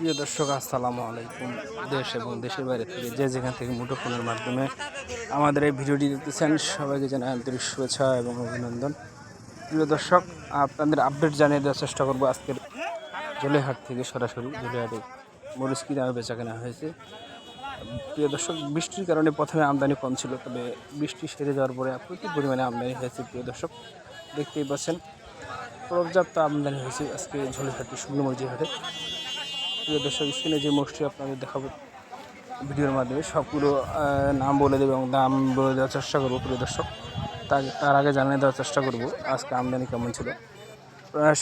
প্রিয় দর্শক, আসসালামু আলাইকুম। দেশ এবং দেশের বাইরে থেকে যে যেখান থেকে মুঠোফোনের মাধ্যমে আমাদের এই ভিডিওটি দেখতেছেন, সবাইকে জানাই আন্তরিক শুভেচ্ছা এবং অভিনন্দন। প্রিয় দর্শক, আপনাদের আপডেট জানিয়ে দেওয়ার চেষ্টা করব আজকের জলেহাট থেকে সরাসরি। জলেহাটে মরিচ কি দামে বেচা কেনা হয়েছে। প্রিয় দর্শক, বৃষ্টির কারণে প্রথমে আমদানি কম ছিল, তবে বৃষ্টি সেরে যাওয়ার পরে প্রচুর পরিমাণে আমদানি হয়েছে, প্রিয় দর্শক। দেখতেই পাচ্ছেন, পর্যাপ্ত আমদানি হয়েছে আজকে ঝোলহাটি শুকনো মরিচের হাটে। প্রিয় দর্শক স্ক্রিনে যে মোষটি আপনাদের দেখাবো, ভিডিওর মাধ্যমে সবগুলো নাম বলে দেবো এবং দাম বলে দেওয়ার চেষ্টা করব প্রিয় দর্শক। তার আগে জানিয়ে দেওয়ার চেষ্টা করব, আজকে আমদানি কেমন ছিল।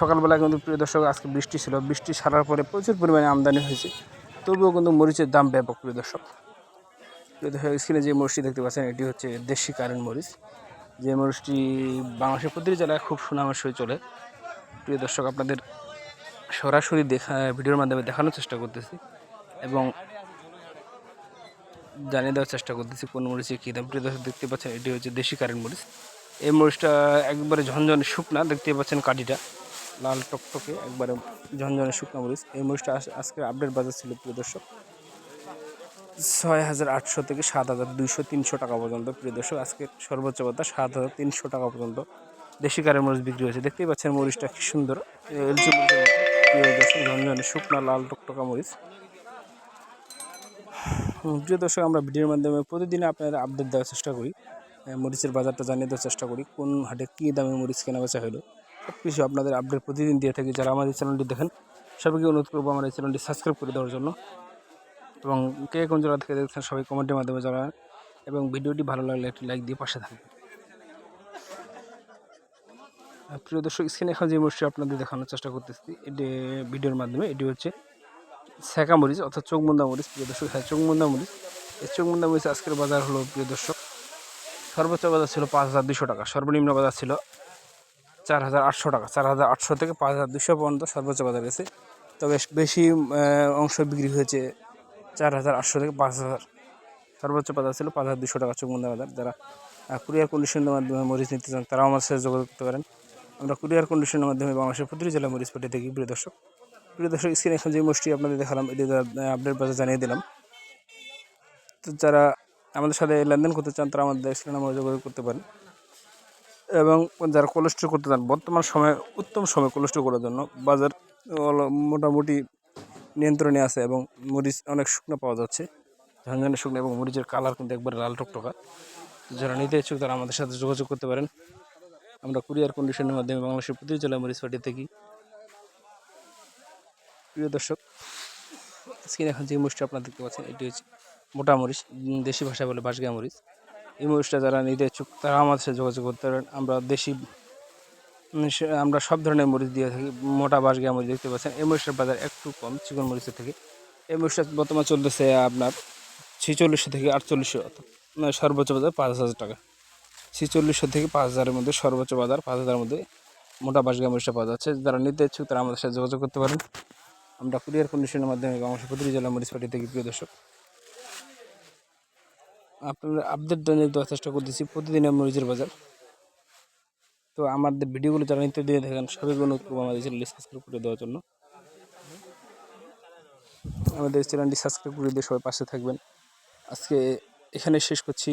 সকালবেলা কিন্তু প্রিয় দর্শক, আজকে বৃষ্টি ছিল। বৃষ্টি সারার পরে প্রচুর পরিমাণে আমদানি হয়েছে। তবুও কিন্তু মরিচের দাম ব্যাপক প্রিয় দর্শক। প্রিয় দর্শক স্ক্রিনে যে মরিচটি দেখতে পাচ্ছেন, এটি হচ্ছে দেশি কারেন্ট মরিচ। যে মরিচটি বাংলাদেশের প্রতিটি জেলায় খুব সুনামের সহিত চলে। প্রিয় দর্শক, আপনাদের সরাসরি দেখা, ভিডিওর মাধ্যমে দেখানোর চেষ্টা করতেছি এবং জানিয়ে দেওয়ার চেষ্টা করতেছি কোন মরিচে কী দাম। দেখতে পাচ্ছেন, এটি হচ্ছে দেশি কারেন্ট মরিচ। এই মরিচটা একবারে ঝনঝনে শুকনা, দেখতে পাচ্ছেন কাঠিটা, লাল টকটকে একবারে ঝনঝনে শুকনা মরিচ। এই মরিচটা আজ- আজকে আপডেট বাজার ছিল, প্রিয় দর্শক, ছয় হাজার আটশো থেকে সাত হাজার দুইশো তিনশো টাকা পর্যন্ত, প্রিয় দর্শক, আজকে সর্বোচ্চ কথা সাত হাজার তিনশো টাকা পর্যন্ত দেশি কারের মরিচ বিক্রি হয়েছে। দেখতেই পাচ্ছেন মরিচটা কি সুন্দর, এলচি মরিচের দর্শক ঝনঝনে শুকনা লাল টকটকা মরিচ। প্রিয় দর্শক, আমরা ভিডিওর মাধ্যমে প্রতিদিন আপনাদের আপডেট দেওয়ার চেষ্টা করি। মরিচের বাজারটা জানিয়ে দেওয়ার চেষ্টা করি, কোন হাটে কী দামে মরিচ কেনা বেচা হলো। সব কিছু আপনাদের আপডেট প্রতিদিন দিয়ে থাকি। যারা আমাদের চ্যানেলটি দেখেন, সবাইকে অনুরোধ করব আমার এই চ্যানেলটি সাবস্ক্রাইব করে দেওয়ার জন্য। এবং কে কোন জায়গা থেকে দেখছেন, সবাই কমেন্টের মাধ্যমে জানান। এবং ভিডিওটি ভালো লাগলে একটি লাইক দিয়ে পাশে থাকবেন। প্রিয় দর্শক, স্ক্রিনে এখন যে মরিচটি আপনাদের দেখানোর চেষ্টা করতেছি, এটি ভিডিওর মাধ্যমে, এটি হচ্ছে সেকা মরিচ অর্থাৎ চোখমুন্দা মরিচ, প্রিয় দর্শক হ্যাঁ চোখমুন্দা মরিচ। এই চোখমুন্দা মরিচ আজকের বাজার হলো, প্রিয় দর্শক, সর্বোচ্চ বাজার ছিল পাঁচ হাজার দুশো টাকা, সর্বনিম্ন বাজার ছিল চার হাজার আটশো টাকা, চার হাজার আটশো থেকে পাঁচ হাজার দুশো পর্যন্ত সর্বোচ্চ বাজার গেছে তবে বেশি অংশ বিক্রি হয়েছে চার হাজার আটশো থেকে পাঁচ হাজার। সর্বোচ্চ বাজার ছিল পাঁচ হাজার দুশো টাকা চুকমন্দা বাজার। যারা কুরিয়ার কন্ডিশনের মাধ্যমে মরিচ নিতে চান, তারাও আমার সাথে যোগাযোগ করতে পারেন। আমরা কুরিয়ার কন্ডিশনের মাধ্যমে বাংলাদেশের প্রতিটি জেলা মরিচ পেটে থাকি, প্রিয় দর্শক প্রিয় দর্শক স্ক্রিনে এখন যে মোষটি আপনাদের দেখালাম, এটি আপডেট বাজার জানিয়ে দিলাম। তো যারা আমাদের সাথে লেনদেন করতে চান, তারা আমাদের স্ক্রিনে আমরা যোগাযোগ করতে পারেন। এবং যারা কোলেস্ট্রল করতে চান, বর্তমান সময়ে, উত্তম সময় কোলেস্ট্রল করার জন্য বাজার মোটামুটি নিয়ন্ত্রণে আছে এবং মরিচ অনেক শুকনো পাওয়া যাচ্ছে। ঝনঝনে শুকনো এবং মরিচের কালার কিন্তু একবারে লাল টকটকা। যারা নিতে ইচ্ছুক তারা আমাদের সাথে যোগাযোগ করতে পারেন। আমরা কুরিয়ার কন্ডিশনের মাধ্যমে বাংলাদেশের প্রতিটি জেলায় মরিচ পাঠিয়ে থাকি। প্রিয় দর্শক স্ক্রিনে এখন যে মরিচটা আপনারা দেখতে পাচ্ছেন, এটি হচ্ছে মোটা মরিচ দেশি ভাষায় বলে বাঁশগা মরিচ। এই মরিচটা যারা নিতে ইচ্ছুক, তারা আমাদের সাথে যোগাযোগ করতে পারেন। আমরা দেশি আমরা সব ধরনের মরিচ দিয়ে থাকি, মোটা বাঁশগা মরিচ দেখতে পাচ্ছেন। এই মরিচটার বাজার একটু কম, চিকন মরিচের থেকে। এই মরিচটা বর্তমানে চলতেছে আপনার ছেচল্লিশশো থেকে আটচল্লিশশো সর্বোচ্চ বাজার পাঁচ হাজার টাকা। ছেচল্লিশশো থেকে পাঁচ হাজারের মধ্যে সর্বোচ্চ বাজার পাঁচ হাজারের মধ্যে মোটা বাঁশগা মরিচটা পাওয়া যাচ্ছে। যারা নিতে ইচ্ছুক তারা আমাদের সাথে যোগাযোগ করতে পারেন। আমরা কুরিয়ার কন্ডিশনের মাধ্যমে বাংলাদেশের প্রতিটি জেলা পাঠিয়ে থাকি প্রিয় দর্শক, আপনাদের আপডেট জানিয়ে দেওয়ার চেষ্টা করতেছি। প্রতিদিনের মরিচের বাজার। তো আমাদের ভিডিওগুলো যারা নিতে দিয়ে দেখেন সবাইকে অনুরোধ আমাদের চ্যানেলটি সাবস্ক্রাইব করে দেওয়ার জন্য। আমাদের চ্যানেলটি সাবস্ক্রাইব করে দিয়ে সবাই পাশে থাকবেন। আজকে এখানে শেষ করছি।